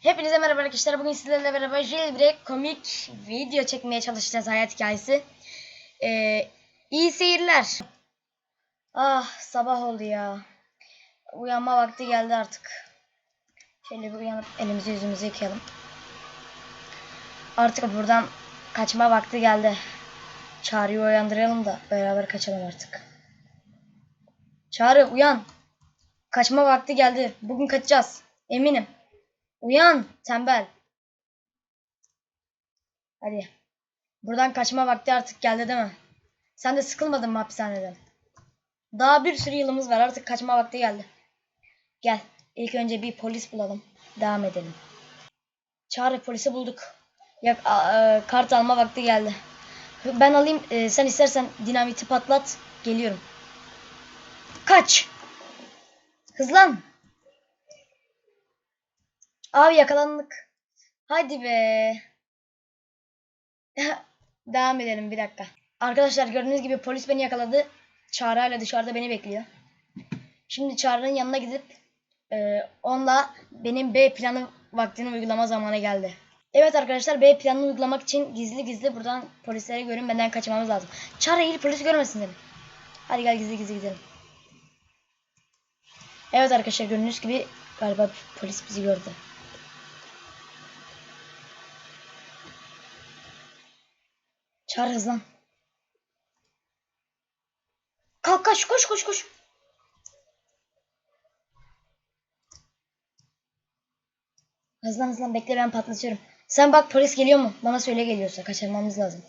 Hepinize merhaba arkadaşlar. Bugün sizlerle beraber jailbreak komik video çekmeye çalışacağız hayat hikayesi. Ee, iyi seyirler. Ah sabah oldu ya. Uyanma vakti geldi artık. Şöyle bir uyanıp elimizi yüzümüzü yıkayalım. Artık buradan kaçma vakti geldi. Çağrı'yı uyandıralım da beraber kaçalım artık. Çağrı uyan. Kaçma vakti geldi. Bugün kaçacağız. Eminim. Uyan tembel. Hadi. Buradan kaçma vakti artık geldi değil mi? Sen de sıkılmadın mı hapishaneden? Daha bir sürü yılımız var artık kaçma vakti geldi. Gel ilk önce bir polis bulalım. Devam edelim. Çağrı polisi bulduk. Ya, a- kart alma vakti geldi. Ben alayım e, sen istersen dinamiti patlat. Geliyorum. Kaç. Hızlan. Abi yakalandık. Hadi be. Devam edelim bir dakika. Arkadaşlar gördüğünüz gibi polis beni yakaladı. Çağrı hala dışarıda beni bekliyor. Şimdi Çağrı'nın yanına gidip e, onunla benim B planı vaktini uygulama zamanı geldi. Evet arkadaşlar B planını uygulamak için gizli gizli buradan polislere görünmeden kaçmamız lazım. Çağrı eğil polis görmesin seni. Hadi gel gizli gizli gidelim. Evet arkadaşlar gördüğünüz gibi galiba polis bizi gördü. Çağır hızlan. Kalk kaç koş koş koş. Hızlan hızlan bekle ben patlatıyorum. Sen bak polis geliyor mu? Bana söyle geliyorsa kaçırmamız lazım.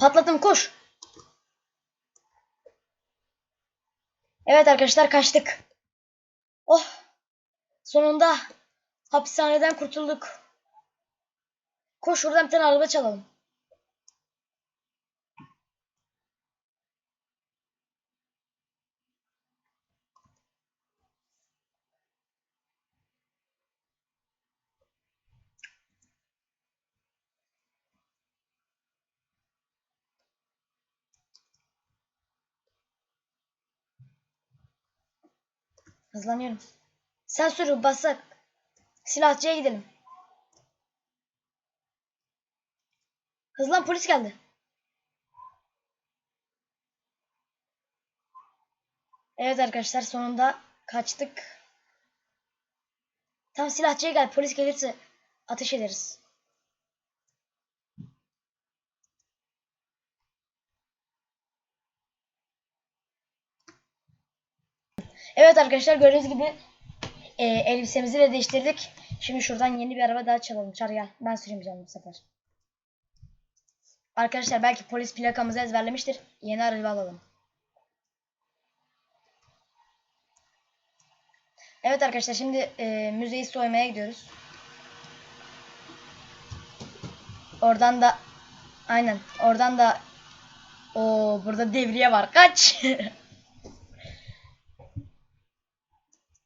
Patladım koş. Evet arkadaşlar kaçtık. Oh. Sonunda hapishaneden kurtulduk. Koş şuradan bir tane araba çalalım. Hızlanıyorum. Sen sür basak. Silahçıya gidelim. Hızlan polis geldi. Evet arkadaşlar sonunda kaçtık. Tam silahçıya gel. Polis gelirse ateş ederiz. Evet arkadaşlar gördüğünüz gibi e, elbisemizi de değiştirdik. Şimdi şuradan yeni bir araba daha çalalım. Çağır gel. Ben sürmeyeceğim bu sefer. Arkadaşlar belki polis plakamızı ezberlemiştir. Yeni araba alalım. Evet arkadaşlar şimdi e, müzeyi soymaya gidiyoruz. Oradan da aynen oradan da o burada devriye var. Kaç.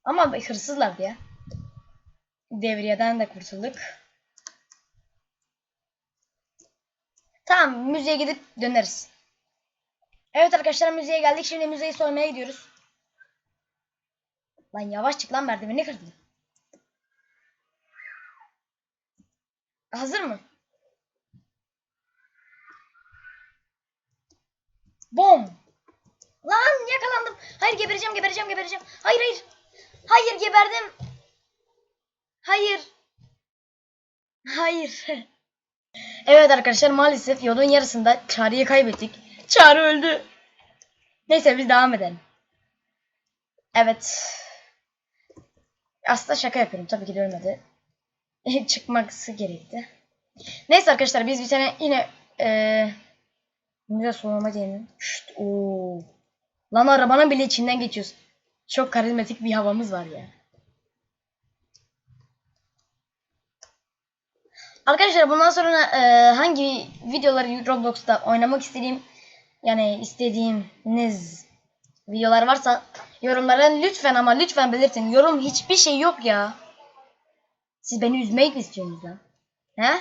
Ama hırsızlardı ya. Devriyeden de kurtulduk. Tamam müzeye gidip döneriz. Evet arkadaşlar müzeye geldik. Şimdi müzeyi soymaya gidiyoruz. Lan yavaş çık lan merdiveni kırdın. Hazır mı? Bom. Lan yakalandım. Hayır gebereceğim gebereceğim gebereceğim. Hayır hayır. Hayır geberdim. Hayır. Hayır. evet arkadaşlar maalesef yolun yarısında Çağrı'yı kaybettik. Çağrı öldü. Neyse biz devam edelim. Evet. Aslında şaka yapıyorum. Tabii ki de ölmedi. Çıkması gerekti. Neyse arkadaşlar biz bir tane yine eee müze soğuma diyelim. Şşt, oo. Lan arabanın bile içinden geçiyoruz. Çok karizmatik bir havamız var ya. Arkadaşlar bundan sonra e, hangi videoları Roblox'ta oynamak istediğim yani istediğiniz videolar varsa yorumlara lütfen ama lütfen belirtin. Yorum hiçbir şey yok ya. Siz beni üzmeyi mi istiyorsunuz lan? He?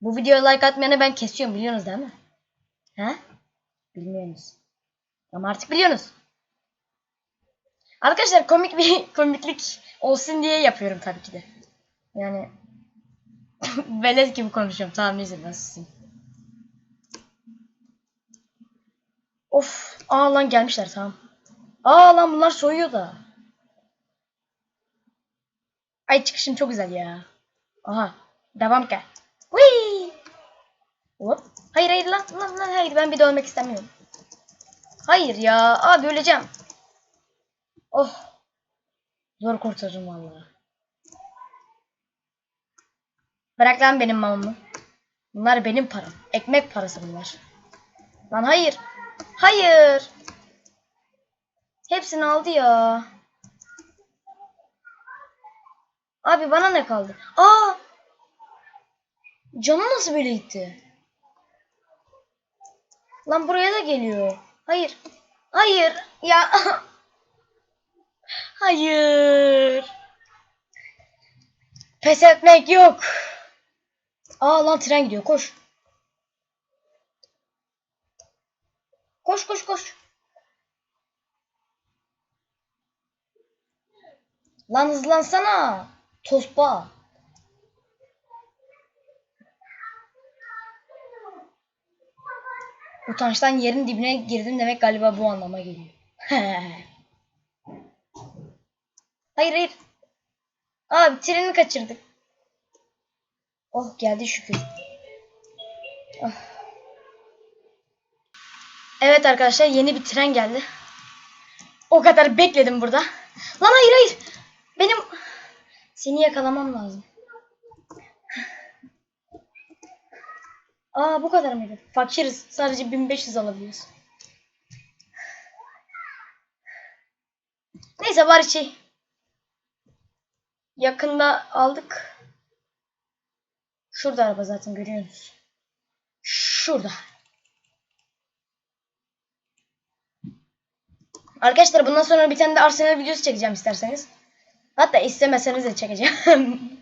Bu videoya like atmayanı ben kesiyorum biliyorsunuz değil mi? He? Bilmiyorsunuz. Ama artık biliyorsunuz. Arkadaşlar komik bir komiklik Olsun diye yapıyorum tabii ki de. Yani velet gibi konuşuyorum. Tamam neyse nasılsın? Of. Aa lan gelmişler tamam. Aa lan bunlar soyuyor da. Ay çıkışım çok güzel ya. Aha. Devam ki. Whee! Hop. Hayır hayır lan lan lan hayır ben bir de ölmek istemiyorum. Hayır ya abi öleceğim. Oh. Zor kurtardım vallahi. Bırak lan benim mamamı. Bunlar benim param. Ekmek parası bunlar. Lan hayır. Hayır. Hepsini aldı ya. Abi bana ne kaldı? Aa! Canı nasıl böyle gitti? Lan buraya da geliyor. Hayır. Hayır. Ya. Hayır. Pes etmek yok. Aa lan tren gidiyor. Koş. Koş koş koş. Lan hızlansana. Tospa. Utançtan yerin dibine girdim demek galiba bu anlama geliyor. hayır hayır. Abi treni kaçırdık. Oh geldi şükür. Ah. Evet arkadaşlar yeni bir tren geldi. O kadar bekledim burada. Lan hayır hayır. Benim seni yakalamam lazım. Aa bu kadar mıydı? Fakiriz. Sadece 1500 alabiliyoruz. Neyse bari şey. Yakında aldık. Şurada araba zaten görüyorsunuz. Şurada. Arkadaşlar bundan sonra bir tane de Arsenal videosu çekeceğim isterseniz. Hatta istemeseniz de çekeceğim.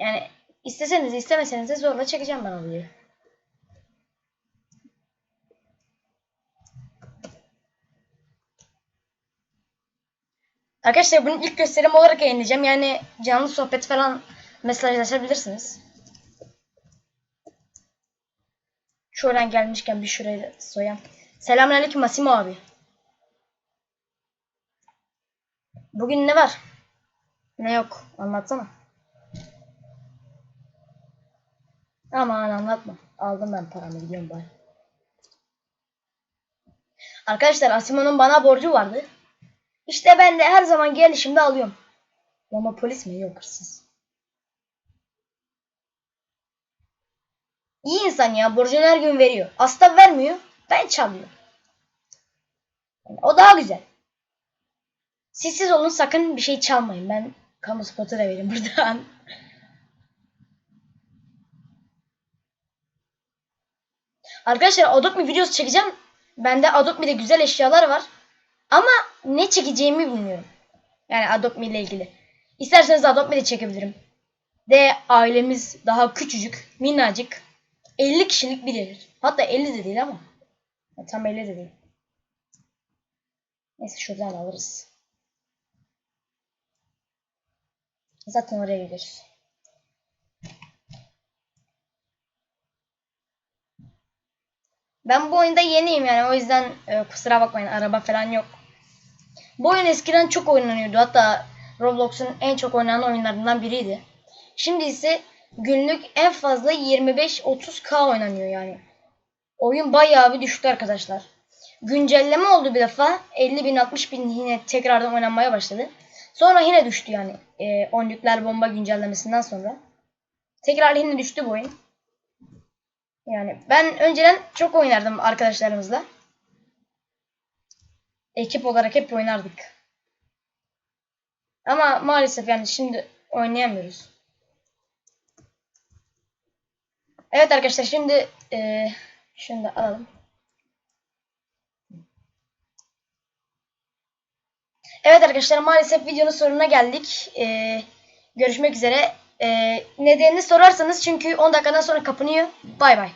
yani isteseniz istemeseniz de zorla çekeceğim ben o videoyu. Arkadaşlar bunu ilk gösterim olarak yayınlayacağım. Yani canlı sohbet falan mesajlaşabilirsiniz. Şuradan gelmişken bir şurayı da soyam. Selamünaleyküm Masimo abi. Bugün ne var? Ne yok? Anlatsana. Aman anlatma. Aldım ben paramı gidiyorum bari. Arkadaşlar Asimo'nun bana borcu vardı. İşte ben de her zaman gelişimde alıyorum. Ama polis mi? Yok hırsız. İyi insan ya. Borcunu her gün veriyor. Aslında vermiyor. Ben çalıyorum. Yani o daha güzel. Siz siz olun sakın bir şey çalmayın. Ben kamu spotu da vereyim buradan. Arkadaşlar Adobe videosu çekeceğim. Bende Adobe'de güzel eşyalar var. Ama ne çekeceğimi bilmiyorum. Yani Adobe ile ilgili. İsterseniz Adobe de çekebilirim. De ailemiz daha küçücük, minnacık. 50 kişilik bir yer. Hatta 50 de değil ama. Tam 50 de değil. Neyse şuradan alırız. Zaten oraya gideriz. Ben bu oyunda yeniyim yani o yüzden e, kusura bakmayın araba falan yok. Bu oyun eskiden çok oynanıyordu. Hatta Roblox'un en çok oynanan oyunlarından biriydi. Şimdi ise günlük en fazla 25-30k oynanıyor yani. Oyun bayağı bir düştü arkadaşlar. Güncelleme oldu bir defa. 50 bin 60 bin yine tekrardan oynanmaya başladı. Sonra yine düştü yani. E, 10 nükleer bomba güncellemesinden sonra. Tekrar yine düştü bu oyun. Yani ben önceden çok oynardım arkadaşlarımızla. Ekip olarak hep oynardık. Ama maalesef yani şimdi oynayamıyoruz. Evet arkadaşlar şimdi e, şunu da alalım. Evet arkadaşlar maalesef videonun sonuna geldik. E, görüşmek üzere. E, nedenini sorarsanız çünkü 10 dakikadan sonra kapanıyor. Bay bay.